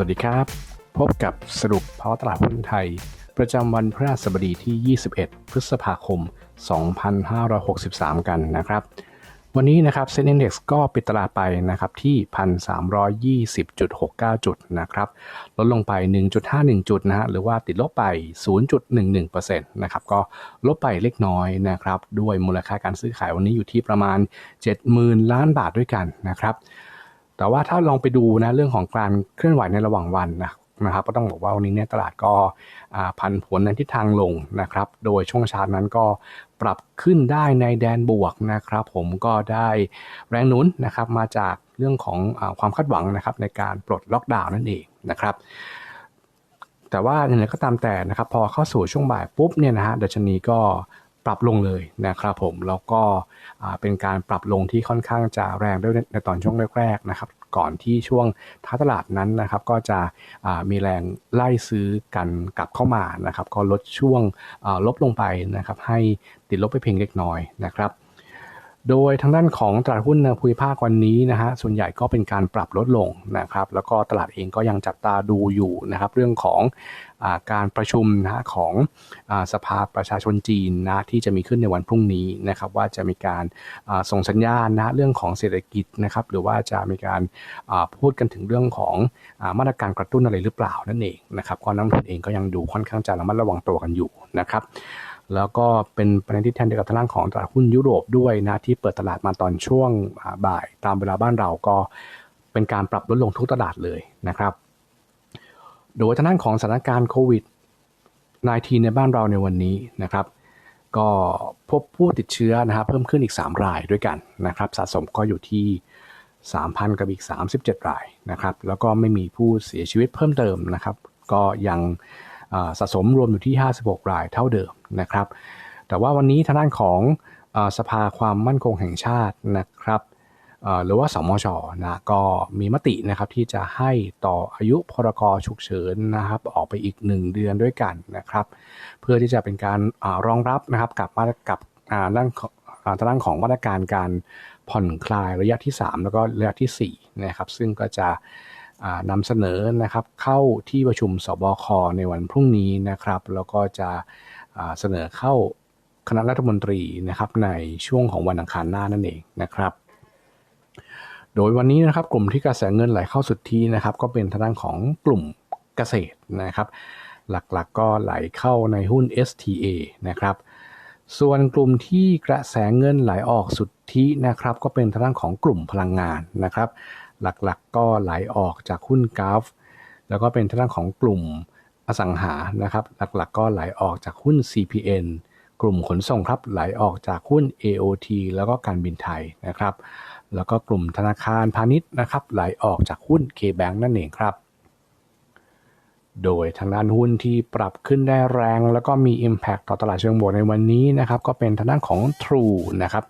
วัสดีครับ พบกับสรุปภาวะตลาดหุ้นไทย ประจำวันพฤหัสบดีที่ 21 พฤษภาคม 2563 กันนะครับ วันนี้นะครับเซ็นดี x ก็ปิดตลาดไปนะครับที่ 1,320.69 จุดนะครับลดลงไป 1.51 จุดนะฮะหรือว่าติดลบไป 0.11%นะครับก็ลดไปเล็กน้อยนะครับด้วยมูลค่าการซื้อขายวันนี้อยู่ที่ประมาณ 70,000 ล้านบาทด้วยกันนะครับ แต่ว่าถ้าลองไปดูนะเรื่องของการเคลื่อนไหวในระหว่างวันนะนะครับก็ต้องบอกว่าวันนี้เนี่ยตลาดก็พันผวนในทิศทางลงนะครับ โดยช่วงเช้านั้นก็ปรับขึ้นได้ในแดนบวกนะครับ ผมก็ได้แรงหนุนนะครับมาจากเรื่องของอความคาดหวังนะครับในการปลดล็อกดาวน์นั่นเองนะครับ แต่ว่าอย่างไรก็ตามแต่นะครับ พอเข้าสู่ช่วงบ่ายปุ๊บเนี่ยนะฮะดัชนีก็ ปรับลงเลยนะครับผมแล้วก็เป็นการปรับลงที่ค่อนข้างจะแรงด้วยในตอนช่วงแรกๆนะครับก่อนที่ช่วงท้าตลาดนั้นนะครับก็จะมีแรงไล่ซื้อกันกลับเข้ามานะครับก็ลดช่วงลบลงไปนะครับให้ติดลบไปเพียงเล็กน้อยนะครับ โดยทางด้านของตลาดหุ้นในภูมิภาควันนี้นะฮะส่วนใหญ่ก็เป็นการปรับลดลงนะครับ แล้วก็ตลาดเองก็ยังจับตาดูอยู่นะครับ เรื่องของอการประชุมนะของอสภาประชาชนจีนนะที่จะมีขึ้นในวันพรุ่งนี้นะครับ ว่าจะมีการส่งสัญญาณนะเรื่องของเศรษฐกิจนะครับ หรือว่าจะมีการพูดกันถึงเรื่องของอมาตรการกระตุ้นอะไรหรือเปล่านั่นเองนะครับก็นักลงทุนเองก็ยังดูค่อนข้างจะระมัดระวังตัวกันอยู่นะครับ แล้วก็เป็นประเด็นที่แทนเดียวกับทางด้านของตลาดหุ้นยุโรปด้วยนะที่เปิดตลาดมาตอนช่วงบ่ายตามเวลาบ้านเราก็เป็นการปรับลดลงทุกตลาดเลยนะครับ โดยทางด้านของสถานการณ์โควิด -19 ในบ้านเราในวันนี้นะครับ ก็พบผู้ติดเชื้อนะครับเพิ่มขึ้นอีก 3 รายด้วยกันนะครับสะสมก็อยู่ที่ 3,000 กับอีก 37 รายนะครับ แล้วก็ไม่มีผู้เสียชีวิตเพิ่มเติมนะครับ ก็ยังสะสมรวมอยู่ที่ 56 รายเท่าเดิม นะครับ แต่ว่าวันนี้ทางด้านของอสภาความมั่นคงแห่งชาตินะครับหรือว่าสมชนะก็มีมตินะครับที่จะให้ต่ออายุพรกฉุกเฉินนะครับออกไปอีก 1 เดือนด้วยกันนะครับ เพื่อที่จะเป็นการอรองรับนะครับกับมาตรกับด้านของอ่าทางด้านของมาตรการการผ่อนคลายระยะที่ 3 แล้วก็ระยะที่4นะครับซึ่งก็จะนำเสนอนะครับเข้าที่ประชุมสบคในวันพรุ่งนี้นะครับ แล้วก็จะ เสนอเข้าคณะรัฐมนตรีนะครับในช่วงของวันอังคารหน้านั่นเองนะครับ โดยวันนี้นะครับกลุ่มที่กระแสเงินไหลเข้าสุดที่นะครับ ก็เป็นทางด้านของกลุ่มเกษตรนะครับ หลักๆกก็ไหลเข้าในหุ้น STA นะครับ ส่วนกลุ่มที่กระแสเงินไหลออกสุทธินะครับ ก็เป็นทางด้านของกลุ่มพลังงานนะครับ หลักๆก็ไหลออกจากหุ้นกราฟแล้วก็เป็นทางด้านของกลุ่ม อสังหานะครับหลักๆ ก็ไหลออกจากหุ้น CPN กลุ่มขนส่งครับไหลออกจากหุ้น AOT แล้วก็การบินไทยนะครับ แล้วก็กลุ่มธนาคารพาณิชย์นะครับไหลออกจากหุ้น KBank นั่นเองครับ โดยทางด้านหุ้นที่ปรับขึ้นได้แรง แล้วก็มี Impact ต่อตลาดเชิงบวกในวันนี้นะครับ ก็เป็นทางด้านของ True นะครับ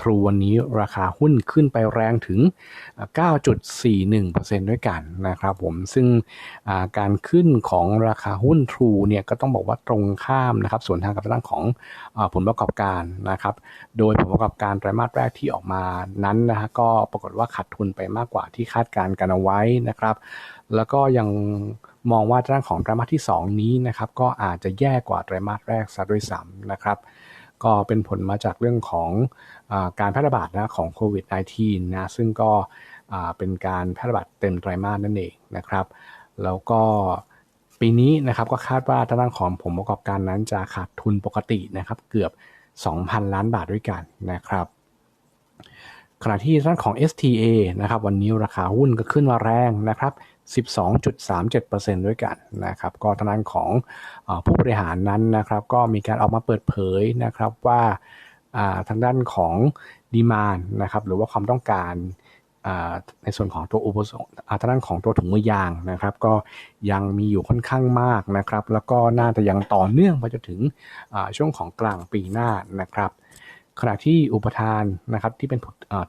True วันนี้ราคาหุ้นขึ้นไปแรงถึง 9.41%ด้วยกันนะครับผมซึ่งการขึ้นของราคาหุ้น True เนี่ยก็ต้องบอกว่าตรงข้ามนะครับส่วนทางกับทางด้านของอผลประกอบการนะครับโดยผลประกอบการไตรมาสแรกที่ออกมานั้นนะฮะก็ปรากฏว่าขาดทุนไปมากกว่าที่คาดการณ์กันเอาไว้นะครับแล้วก็ยังมองว่าด้านของไตรมาสที่ 2 นี้นะครับก็อาจจะแย่กว่าไตรมาสแรกซะด้วยซ้ำนะครับ ก็เป็นผลมาจากเรื่องของอการแพร่ระบาดนะของโควิด -19 นะซึ่งก็เป็นการแพร่ระบาดเต็มไตรมาสนั่นเองนะครับ แล้วก็ปีนี้นะครับก็คาดว่าทางด้านของผมประกอบการนั้นจะขาดทุนปกตินะครับเกือบ 2,000 ล้านบาทด้วยกันนะครับ ขณะที่ด้านของ STA นะครับวันนี้ราคาหุ้นก็ขึ้นมาแรงนะครับ 12.37%ด้วยกันนะครับ ก็ทางด้านของอผู้บริหารนั้นนะครับ ก็มีการออกมาเปิดเผยนะครับว่าทางด้านของดีมานนะครับหรือว่าความต้องการในส่วนของตัวอุปสงค์ทางด้านของตัวถุงมือยางนะครับ ก็ยังมีอยู่ค่อนข้างมากนะครับ แล้วก็น่าจะยังต่อเนื่องไปจนถึงช่วงของกลางปีหน้านะครับ ขณะที่อุปทานนะครับที่เป็น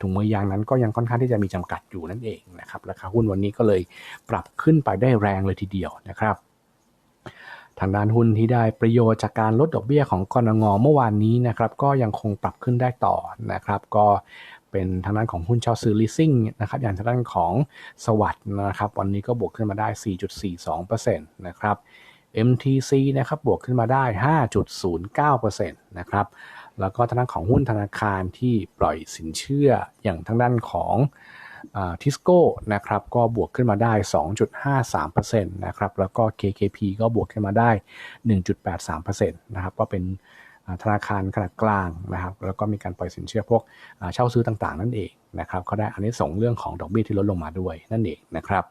ถุงมือยางนั้นก็ยังค่อนข้างที่จะมีจำกัดอยู่นั่นเองนะครับราคาหุ้นวันนี้ก็เลยปรับขึ้นไปได้แรงเลยทีเดียวนะครับทางด้านหุ้นที่ได้ประโยชน์จากการลดดอกเบี้ยของกรงเมื่อวานนี้นะครับก็ยังคงปรับขึ้นได้ต่อนะครับ ก็เป็นทางด้านของหุ้นเช่าซื้อ leasing นะครับอย่างทางด้านของสวัสด์นะครับ วันนี้ก็บวกขึ้นมาได้ 4.42%นะครับ MTC นะครับบวกขึ้นมาได้ 5.09%นะครับ แล้วก็ทางด้านของหุ้นธนาคารที่ปล่อยสินเชื่ออย่างทางด้านของทิสโก้นะครับก็บวกขึ้นมาได้ 2.53%นะครับแล้วก็ KKP ก็บวกขึ้นมาได้ 1.83%นะครับก็เป็นธนาคารขนาดกลางนะครับแล้วก็มีการปล่อยสินเชื่อพวกเช่าซื้อต่างๆ นั่นเองนะครับก็ได้อันนี้ส่งเรื่องของดอกเบี้ยที่ลดลงมาด้วยนั่นเองนะครับ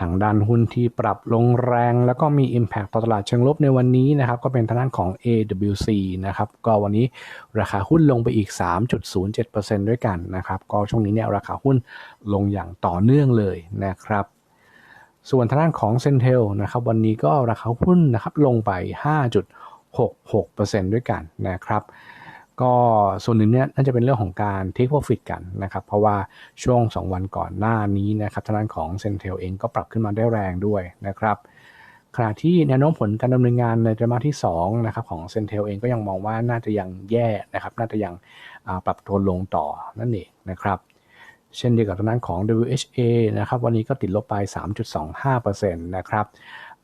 ทางด้านหุ้นที่ปรับลงแรง แล้วก็มี Impact ต่อตลาดเชิงลบในวันนี้นะครับก็เป็นทางด้านของ AWC นะครับก็วันนี้ราคาหุ้นลงไปอีก 3.07%ด้วยกันนะครับก็ช่วงนี้เนี่ยราคาหุ้นลงอย่างต่อเนื่องเลยนะครับส่วนทางด้านของ Centel นะครับวันนี้ก็ราคาหุ้นนะครับลงไป 5.66%ด้วยกันนะครับ ก็ส่วนหนึ่งเนี่ยน่าจะเป็นเรื่องของการ take profit กันนะครับ เพราะว่าช่วง 2 วันก่อนหน้านี้นะครับทางด้านของ Centel เองก็ปรับขึ้นมาได้แรงด้วยนะครับขณะที่แนวโน้มผลการดำเนินงานในไตรมาสที่2นะครับของ Centel เองก็ยังมองว่าน่าจะยังแย่นะครับ น่าจะยังปรับตัวลงต่อนั่นเองนะครับเช่นเดียวกับทางด้านของ WHA นะครับวันนี้ก็ติดลบไป 3.25%นะครับ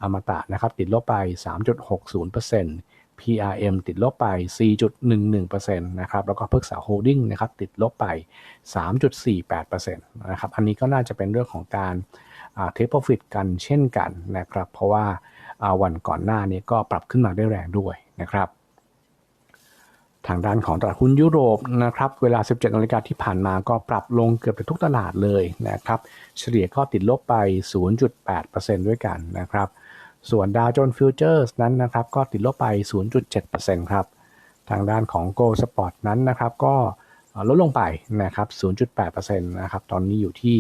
อมตะนะครับติดลบไป 3.60% PRM ติดลบไป 4.11%นะครับ แล้วก็พิกษาโฮลดิ้งนะครับ ติดลบไป 3.48%นะครับ อันนี้ก็น่าจะเป็นเรื่องของการเทคโปรฟิตกันเช่นกันนะครับ เพราะว่าอ่าวันก่อนหน้านี้ก็ปรับขึ้นมาได้แรงด้วยนะครับ ทางด้านของตลาดหุ้นยุโรปนะครับ เวลา 17นาฬิกาที่ผ่านมาก็ปรับลงเกือบจะทุกตลาดเลยนะครับ เฉลี่ยก็ติดลบไป 0.8%ด้วยกันนะครับ ส่วนดาวโจนส์ฟิวเจอร์สนั้นนะครับก็ติดลบไป 0.7%ครับ ทางด้านของ Gold Spot นั้นนะครับก็ลดลงไปนะครับ 0.8%นะครับ ตอนนี้อยู่ที่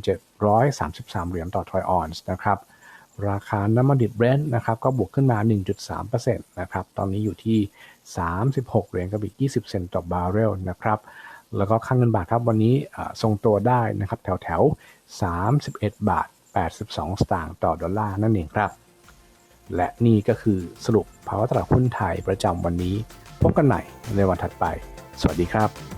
1,733 เหรียญต่อทรอยออนซ์นะครับ ราคาน้ำมันดิบเบรนท์นะครับก็บวกขึ้นมา 1.3%นะครับ ตอนนี้อยู่ที่ 36 เหรียญกับอีก 20 เซนต์ต่อบาร์เรลนะครับ แล้วก็ค่างเงินบาทครับวันนี้อ่าทรงตัวได้นะครับแถวแถว 31 บาท 82 สตางค์ต่อดอลลาร์นั่นเองครับ และนี่ก็คือสรุปภาวะตลาดหุ้นไทยประจำวันนี้ พบกันใหม่ในวันถัดไป สวัสดีครับ